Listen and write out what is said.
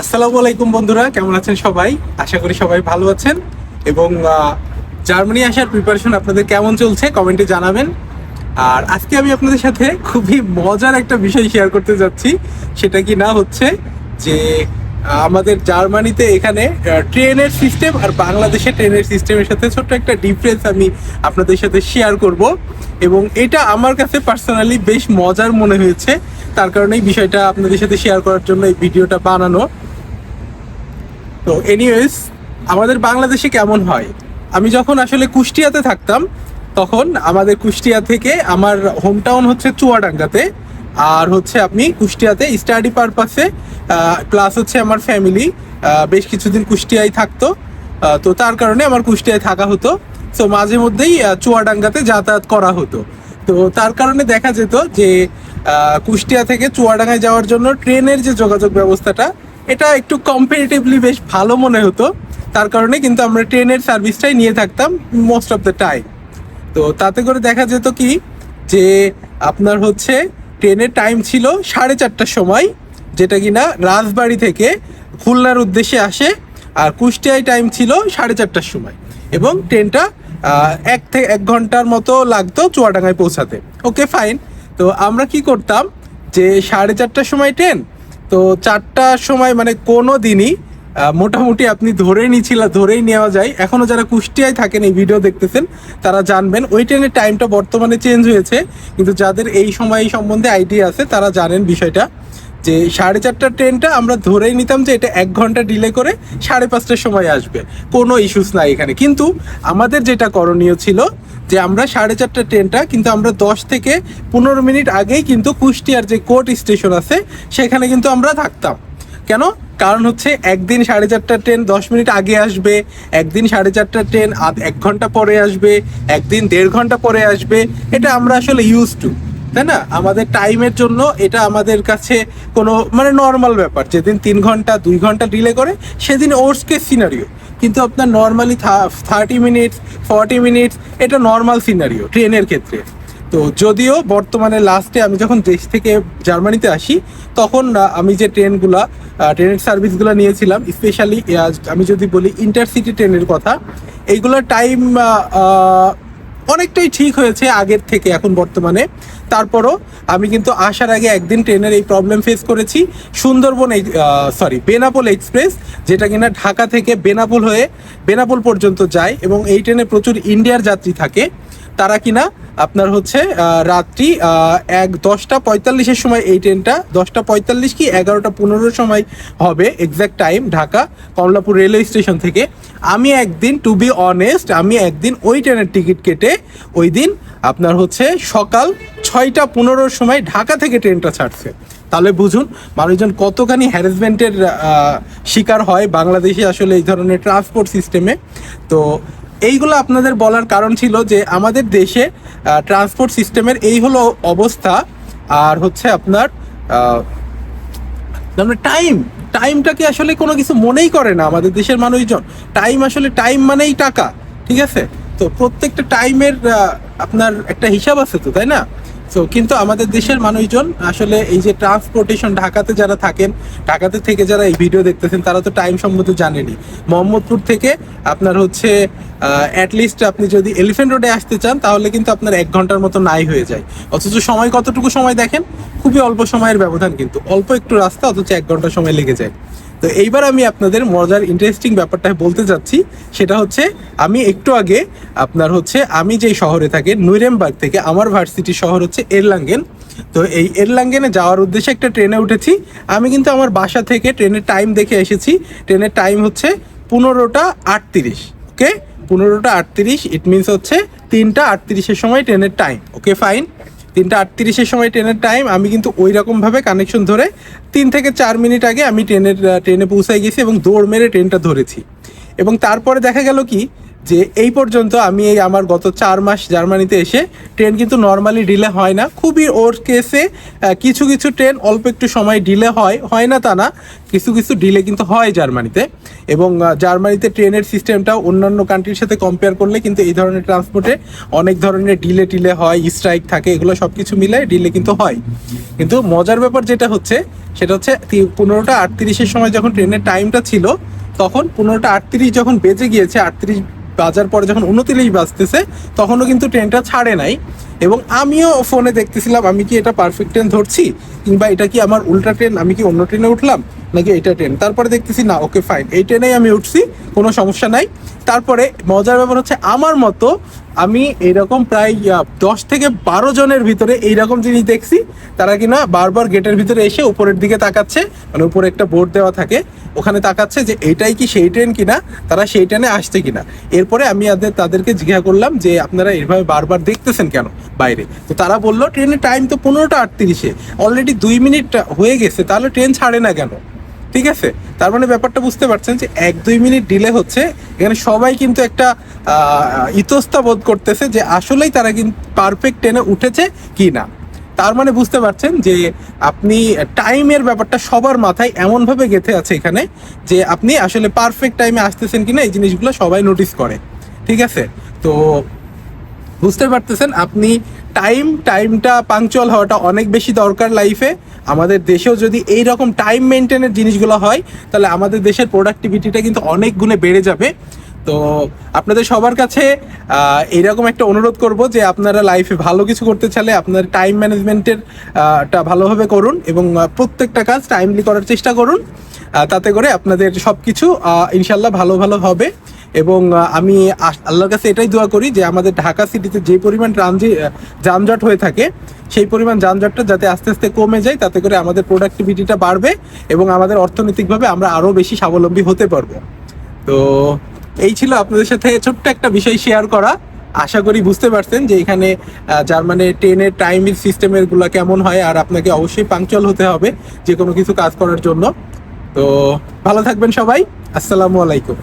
আসসালামু আলাইকুম বন্ধুরা, কেমন আছেন সবাই? আশা করি সবাই ভালো আছেন। এবং জার্মানি আসার প্রিপারেশন আপনাদের কেমন চলছে কমেন্টে জানাবেন। আর আজকে আমি আপনাদের সাথে খুবই মজার একটা বিষয় শেয়ার করতে যাচ্ছি। সেটা কি না হচ্ছে যে আমাদের জার্মানিতে এখানে ট্রেনের সিস্টেম আর বাংলাদেশের ট্রেনের সিস্টেমের সাথে ছোট্ট একটা ডিফারেন্স আমি আপনাদের সাথে শেয়ার করব। এবং এটা আমার কাছে পার্সোনালি বেশ মজার মনে হয়েছে। তার কারণে এই বিষয়টা আপনাদের সাথে শেয়ার করার জন্য এই ভিডিওটা বানানো। তো এনিওয়েজ আমাদের বাংলাদেশে কেমন হয়? আমি যখন আসলে কুষ্টিয়াতে থাকতাম, তখন আমাদের কুষ্টিয়া থেকে আমার হোম টাউন হচ্ছে চুয়াডাঙ্গাতে, আর হচ্ছে আপনি কুষ্টিয়াতে স্টাডি পারপাসে প্লাস হচ্ছে আমার ফ্যামিলি বেশ কিছুদিন কুষ্টিয়ায় থাকতো। তো তার কারণে আমার কুষ্টিয়ায় থাকা হতো। তো মাঝে মধ্যেই চুয়াডাঙ্গাতে যাতায়াত করা হতো। তো তার কারণে দেখা যেত যে কুষ্টিয়া থেকে চুয়াডাঙ্গায় যাওয়ার জন্য ট্রেনের যে যোগাযোগ ব্যবস্থাটা এটা একটু কম্পারেটিভলি বেশ ভালো মনে হতো। তার কারণে কিন্তু আমরা ট্রেনের সার্ভিসটাই নিয়ে থাকতাম মোস্ট অফ দ্য টাইম তো তাতে করে দেখা যেত কি, যে আপনার হচ্ছে ট্রেনের টাইম ছিল সাড়ে চারটার সময়, যেটা কিনা রাজবাড়ি থেকে খুলনার উদ্দেশ্যে আসে, আর কুষ্টিয়ায় টাইম ছিল সাড়ে চারটার সময়। এবং ট্রেনটা এক থেকে এক ঘণ্টার মতো লাগতো চুয়াডাঙ্গায় পৌঁছাতে। ওকে ফাইন তো আমরা কি করতাম, যে সাড়ে চারটার সময় ট্রেন তো চারটার সময় মানে কোনো দিনই মোটামুটি আপনি ধরেই নিছিল ধরেই নেওয়া যায়। এখনও যারা কুষ্টিয়ায় থাকেন এই ভিডিও দেখতেছেন, তারা জানবেন। ওই ট্রেনের টাইমটা বর্তমানে চেঞ্জ হয়েছে, কিন্তু যাদের এই সময় সম্বন্ধে আইডিয়া আছে, তারা জানেন বিষয়টা। যে সাড়ে চারটার ট্রেনটা আমরা ধরেই নিতাম যে এটা এক ঘণ্টা ডিলে করে সাড়ে পাঁচটার সময় আসবে। কোনো ইস্যুস নাই এখানে। কিন্তু আমাদের যেটা করণীয় ছিল যে আমরা সাড়ে চারটার ট্রেনটা কিন্তু আমরা দশ থেকে পনেরো মিনিট আগেই কিন্তু কুষ্টিয়ার যে কোর্ট স্টেশন আছে, সেখানে কিন্তু আমরা থাকতাম। কেন? কারণ হচ্ছে একদিন সাড়ে চারটার ট্রেন দশ মিনিট আগে আসবে, একদিন সাড়ে চারটার ট্রেন এক ঘণ্টা পরে আসবে, একদিন দেড় ঘণ্টা পরে আসবে। এটা আমরা আসলে ইউজ টু তাই না? আমাদের টাইমের জন্য এটা আমাদের কাছে কোনো মানে নর্মাল ব্যাপার। যেদিন তিন ঘণ্টা, দুই ঘণ্টা ডিলে করে, সেদিন ওর্স সিনারিও কিন্তু আপনার normally thirty minutes forty minutes এটা নর্মাল সিনারিও ট্রেনের ক্ষেত্রে। তো যদিও বর্তমানে লাস্টে আমি যখন দেশ থেকে জার্মানিতে আসি, তখন আমি যে ট্রেনগুলা ট্রেনের সার্ভিসগুলো নিয়েছিলাম স্পেশালি আমি যদি বলি ইন্টারসিটি ট্রেনের কথা এইগুলোর টাইম অনেকটাই ঠিক হয়েছে আগের থেকে এখন বর্তমানে। তারপরও আমি কিন্তু আসার আগে একদিন ট্রেনের এই প্রবলেম ফেস করেছি। সুন্দরবন সরি বেনাপোল এক্সপ্রেস যেটা কিনা ঢাকা থেকে বেনাপোল হয়ে বেনাপোল পর্যন্ত যায় এবং এই ট্রেনে প্রচুর ইন্ডিয়ার যাত্রী থাকে। তারা কিনা আপনার হচ্ছে রাত্রি এক দশটা পঁয়তাল্লিশের সময় এই ট্রেনটা, দশটা পঁয়তাল্লিশ কি এগারোটা পনেরোর সময় হবে exact time Dhaka Kamalapur railway station থেকে। আমি একদিন টু বি অনেস্ট আমি একদিন ওই ট্রেনের টিকিট কেটে ওই দিন আপনার হচ্ছে সকাল ছয়টা পনেরোর সময় ঢাকা থেকে ট্রেনটা ছাড়ছে। তাহলে বুঝুন, মানুষজন কতখানি হ্যারাসমেন্টের শিকার হয় বাংলাদেশে আসলে এই ধরনের ট্রান্সপোর্ট সিস্টেমে তো এইগুলো আপনাদের বলার কারণ ছিল যে আমাদের দেশে ট্রান্সপোর্ট সিস্টেমের এই হলো অবস্থা। আর হচ্ছে আপনার টাইম টাইমটাকে আসলে কোনো কিছু মনেই করে না আমাদের দেশের মানুষজন। টাইম আসলে টাইম মানেই টাকা, ঠিক আছে? তো প্রত্যেকটা টাইমের আপনার একটা হিসাব আছে তো, তাই না? তো কিন্তু আমাদের দেশের মানুষজন আসলে এই যে ট্রান্সপোর্টেশন ঢাকাতে যারা থাকেন, ঢাকাতে থেকে যারা এই ভিডিও দেখতেছেন, তারা তো টাইম সম্বন্ধে জানেনি। মোহাম্মদপুর থেকে আপনার হচ্ছে অ্যাটলিস্ট আপনি যদি এলিফেন্ট রোডে আসতে চান, তাহলে কিন্তু আপনার এক ঘণ্টার মতো নাই হয়ে যায়। অথচ সময় কতটুকু সময় দেখেন? খুবই অল্প সময়ের ব্যবধান কিন্তু। অল্প একটু রাস্তা, অথচ এক ঘণ্টা সময় লেগে যায়। তো এইবার আমি আপনাদের মজার ইন্টারেস্টিং ব্যাপারটা বলতে চাচ্ছি সেটা হচ্ছে, আমি একটু আগে আপনার হচ্ছে, আমি যেই শহরে থাকি নুরেমবার্গ থেকে আমার ভার্সিটি শহর হচ্ছে এরলাঙ্গেন। তো এই এরলাঙ্গেনে যাওয়ার উদ্দেশ্যে একটা ট্রেনে উঠেছি। আমি কিন্তু আমার বাসা থেকে ট্রেনের টাইম দেখে এসেছি। ট্রেনের টাইম হচ্ছে পনেরোটা আটত্রিশ, ওকে? পনেরোটা আটত্রিশ ইট মিনস হচ্ছে তিনটা আটত্রিশের সময় ট্রেনের টাইম ওকে? ফাইন তিনটা আটত্রিশের সময় ট্রেনের টাইম আমি কিন্তু ওই রকমভাবে কানেকশন ধরে তিন থেকে চার মিনিট আগে আমি ট্রেনের ট্রেনে পৌঁছায় গেছি এবং দৌড় মেরে ট্রেনটা ধরেছি। এবং তারপরে দেখা গেল কি যে এই পর্যন্ত আমি এই আমার গত চার মাস জার্মানিতে এসে ট্রেন কিন্তু নর্মালি ডিলে হয় না। খুবই ওর কেসে কিছু কিছু ট্রেন অল্প একটু সময় ডিলে হয় হয় না তা না, কিছু কিছু ডিলে কিন্তু হয় জার্মানিতে। এবং জার্মানিতে ট্রেনের সিস্টেমটাও অন্যান্য কান্ট্রির সাথে কম্পেয়ার করলে কিন্তু এই ধরনের ট্রান্সপোর্টে অনেক ধরনের ডিলে টিলে হয় স্ট্রাইক থাকে, এগুলো সব কিছু মিলে ডিলে কিন্তু হয়। কিন্তু মজার ব্যাপার যেটা হচ্ছে, সেটা হচ্ছে পনেরোটা আটত্রিশের সময় যখন ট্রেনের টাইমটা ছিল, তখন পনেরোটা আটত্রিশ যখন বেজে গিয়েছে, আটত্রিশ বাজার পরে যখন উনতিরিশ বাজতেছে, তখনও কিন্তু ট্রেনটা ছাড়ে নাই। এবং আমিও ফোনে দেখতেছিলাম, আমি কি এটা পারফেক্ট ট্রেন ধরছি? কিংবা এটা কি আমার উল্টা ট্রেন আমি কি অন্য ট্রেনে উঠলাম? নাকি এটা ট্রেন তারপরে দেখতেছি, না ওকে ফাইন এই ট্রেনেই আমি উঠছি, কোনো সমস্যা নাই। তারপরে মজার ব্যাপার হচ্ছে, আমার মতো আমি এরকম প্রায় দশ থেকে বারো জনের ভিতরে এইরকম জিনিস দেখছি। তারা কিনা বারবার গেটের ভিতরে এসে উপরের দিকে তাকাচ্ছে মানে উপরে একটা বোর্ড দেওয়া থাকে, ওখানে তাকাচ্ছে যে এইটাই কি সেই ট্রেন কিনা, তারা সেই ট্রেনে আসছে কিনা। এরপরে আমি তাদের তাদেরকে জিজ্ঞাসা করলাম যে, আপনারা এভাবে বারবার দেখতেছেন কেন বাইরে? তো তারা বলল, ট্রেনের টাইম তো পনেরোটা আটত্রিশে অলরেডি দুই মিনিট হয়ে গেছে, তাহলে ট্রেন ছাড়ে না কেন? ঠিক আছে? তার মানে ব্যাপারটা বুঝতে পারছেন যে এক দুই মিনিট ডিলে হচ্ছে। এখানে সবাই কিন্তু একটা ইতস্তা বোধ করতেছে যে আসলেই তারা কিন্তু পারফেক্ট ট্রেনে উঠেছে কি না তার মানে বুঝতে পারছেন যে আপনি টাইমের ব্যাপারটা সবার মাথায় এমনভাবে গেঁথে আছে এখানে যে আপনি আসলে পারফেক্ট টাইমে আসতেছেন কিনা এই জিনিসগুলো সবাই নোটিস করে। ঠিক আছে? তো বুঝতে পারতেছেন আপনি টাইম টাইমটা পাংচুয়াল হওয়াটা অনেক বেশি দরকার লাইফে আমাদের দেশেও যদি এই রকম টাইম মেনটেনের জিনিসগুলো হয়, তাহলে আমাদের দেশের প্রোডাক্টিভিটিটা কিন্তু অনেক গুণে বেড়ে যাবে। তো আপনাদের সবার কাছে এইরকম একটা অনুরোধ করব যে আপনারা লাইফে ভালো কিছু করতে চাইলে আপনার টাইম ম্যানেজমেন্টের টা ভালোভাবে করুন এবং প্রত্যেকটা কাজ টাইমলি করার চেষ্টা করুন। তাতে করে আপনাদের সব কিছু ইনশাল্লাহ ভালো ভালো হবে এবং আমি আল্লাহর কাছে এটাই দোয়া করি যে আমাদের ঢাকা সিটিতে যে পরিমাণ ট্রানজি যানজট হয়ে থাকে সেই পরিমাণ যানজটটা যাতে আস্তে আস্তে কমে যায়, তাতে করে আমাদের প্রোডাক্টিভিটিটা বাড়বে এবং আমাদের অর্থনৈতিকভাবে আমরা আরও বেশি স্বাবলম্বী হতে পারব। তো এই ছিল আপনাদের সাথে ছোট্ট একটা বিষয় শেয়ার করা। আশা করি বুঝতে পারছেন যে এখানে জার্মানে ট্রেনের টাইম সিস্টেমেরগুলো কেমন হয় আর আপনাকে অবশ্যই পাংচুয়াল হতে হবে যে কোনো কিছু কাজ করার জন্য। তো ভালো থাকবেন সবাই। আসসালামু আলাইকুম।